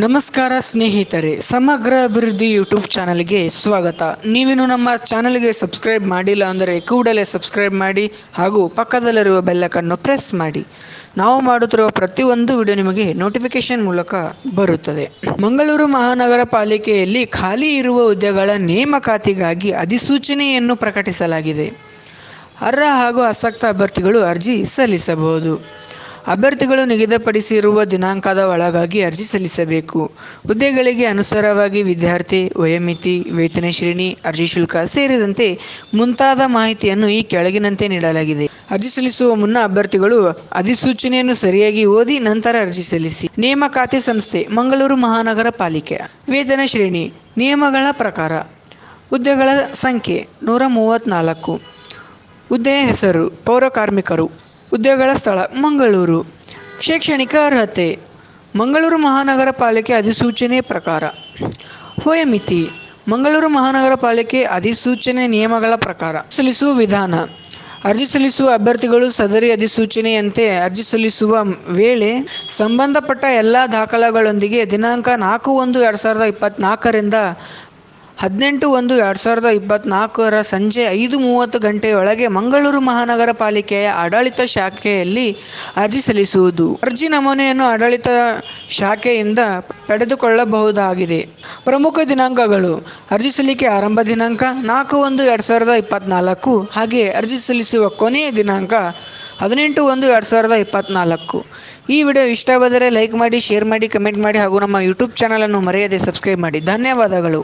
ನಮಸ್ಕಾರ ಸ್ನೇಹಿತರೆ, ಸಮಗ್ರ ಅಭಿವೃದ್ಧಿ ಯೂಟ್ಯೂಬ್ ಚಾನಲ್ಗೆ ಸ್ವಾಗತ. ನೀವಿನ್ನು ನಮ್ಮ ಚಾನಲ್ಗೆ ಸಬ್ಸ್ಕ್ರೈಬ್ ಮಾಡಿಲ್ಲ ಅಂದರೆ ಕೂಡಲೇ ಸಬ್ಸ್ಕ್ರೈಬ್ ಮಾಡಿ ಹಾಗೂ ಪಕ್ಕದಲ್ಲಿರುವ ಬೆಲ್ಲಕನ್ನು ಪ್ರೆಸ್ ಮಾಡಿ. ನಾವು ಮಾಡುತ್ತಿರುವ ಪ್ರತಿಯೊಂದು ವಿಡಿಯೋ ನಿಮಗೆ ನೋಟಿಫಿಕೇಶನ್ ಮೂಲಕ ಬರುತ್ತದೆ. ಮಂಗಳೂರು ಮಹಾನಗರ ಪಾಲಿಕೆಯಲ್ಲಿ ಖಾಲಿ ಇರುವ ಹುದ್ದೆಗಳ ನೇಮಕಾತಿಗಾಗಿ ಅಧಿಸೂಚನೆಯನ್ನು ಪ್ರಕಟಿಸಲಾಗಿದೆ. ಅರ್ಹ ಹಾಗೂ ಆಸಕ್ತ ಅಭ್ಯರ್ಥಿಗಳು ಅರ್ಜಿ ಸಲ್ಲಿಸಬಹುದು. ಅಭ್ಯರ್ಥಿಗಳು ನಿಗದಿಪಡಿಸಿರುವ ದಿನಾಂಕದ ಒಳಗಾಗಿ ಅರ್ಜಿ ಸಲ್ಲಿಸಬೇಕು. ಹುದ್ದೆಗಳಿಗೆ ಅನುಸಾರವಾಗಿ ವಿದ್ಯಾರ್ಥಿ, ವಯೋಮಿತಿ, ವೇತನ ಶ್ರೇಣಿ, ಅರ್ಜಿ ಶುಲ್ಕ ಸೇರಿದಂತೆ ಮುಂತಾದ ಮಾಹಿತಿಯನ್ನು ಈ ಕೆಳಗಿನಂತೆ ನೀಡಲಾಗಿದೆ. ಅರ್ಜಿ ಸಲ್ಲಿಸುವ ಮುನ್ನ ಅಭ್ಯರ್ಥಿಗಳು ಅಧಿಸೂಚನೆಯನ್ನು ಸರಿಯಾಗಿ ಓದಿ ನಂತರ ಅರ್ಜಿ ಸಲ್ಲಿಸಿ. ನೇಮಕಾತಿ ಸಂಸ್ಥೆ, ಮಂಗಳೂರು ಮಹಾನಗರ ಪಾಲಿಕೆ. ವೇತನ ಶ್ರೇಣಿ, ನಿಯಮಗಳ ಪ್ರಕಾರ. ಹುದ್ದೆಗಳ ಸಂಖ್ಯೆ, ನೂರ ಮೂವತ್ತ್ನಾಲ್ಕು ಹುದ್ದೆಯ ಹೆಸರು, ಪೌರ ಕಾರ್ಮಿಕರು. ಹುದ್ದೆಗಳ ಸ್ಥಳ, ಮಂಗಳೂರು. ಶೈಕ್ಷಣಿಕ ಅರ್ಹತೆ, ಮಂಗಳೂರು ಮಹಾನಗರ ಪಾಲಿಕೆ ಅಧಿಸೂಚನೆ ಪ್ರಕಾರ. ಹೊಯಮಿತಿ ಮಂಗಳೂರು ಮಹಾನಗರ ಪಾಲಿಕೆ ಅಧಿಸೂಚನೆ ನಿಯಮಗಳ ಪ್ರಕಾರ. ಸಲ್ಲಿಸುವ ವಿಧಾನ, ಅರ್ಜಿ ಸಲ್ಲಿಸುವ ಅಭ್ಯರ್ಥಿಗಳು ಸದರಿ ಅಧಿಸೂಚನೆಯಂತೆ ಅರ್ಜಿ ಸಲ್ಲಿಸುವ ವೇಳೆ ಸಂಬಂಧಪಟ್ಟ ಎಲ್ಲ ದಾಖಲೆಗಳೊಂದಿಗೆ ದಿನಾಂಕ ನಾಲ್ಕು ಒಂದು ಎರಡು ಸಾವಿರದ ಇಪ್ಪತ್ತ್ನಾಲ್ಕರಿಂದ ಹದಿನೆಂಟು ಒಂದು ಎರಡು ಸಾವಿರದ ಇಪ್ಪತ್ತ್ನಾಲ್ಕರ ಸಂಜೆ ಐದು ಮೂವತ್ತು ಗಂಟೆಯೊಳಗೆ ಮಂಗಳೂರು ಮಹಾನಗರ ಪಾಲಿಕೆಯ ಆಡಳಿತ ಶಾಖೆಯಲ್ಲಿ ಅರ್ಜಿ ಸಲ್ಲಿಸುವುದು. ಅರ್ಜಿ ನಮೂನೆಯನ್ನು ಆಡಳಿತ ಶಾಖೆಯಿಂದ ಪಡೆದುಕೊಳ್ಳಬಹುದಾಗಿದೆ. ಪ್ರಮುಖ ದಿನಾಂಕಗಳು. ಅರ್ಜಿ ಸಲ್ಲಿಕೆ ಆರಂಭ ದಿನಾಂಕ ನಾಲ್ಕು ಒಂದು ಎರಡು ಸಾವಿರದ ಇಪ್ಪತ್ತ್ನಾಲ್ಕು ಹಾಗೆ ಅರ್ಜಿ ಸಲ್ಲಿಸುವ ಕೊನೆಯ ದಿನಾಂಕ ಹದಿನೆಂಟು ಒಂದು ಎರಡು ಸಾವಿರದ ಇಪ್ಪತ್ತ್ನಾಲ್ಕು ಈ ವಿಡಿಯೋ ಇಷ್ಟವಾದರೆ ಲೈಕ್ ಮಾಡಿ, ಶೇರ್ ಮಾಡಿ, ಕಮೆಂಟ್ ಮಾಡಿ ಹಾಗೂ ನಮ್ಮ ಯೂಟ್ಯೂಬ್ ಚಾನಲನ್ನು ಮರೆಯದೆ ಸಬ್ಸ್ಕ್ರೈಬ್ ಮಾಡಿ. ಧನ್ಯವಾದಗಳು.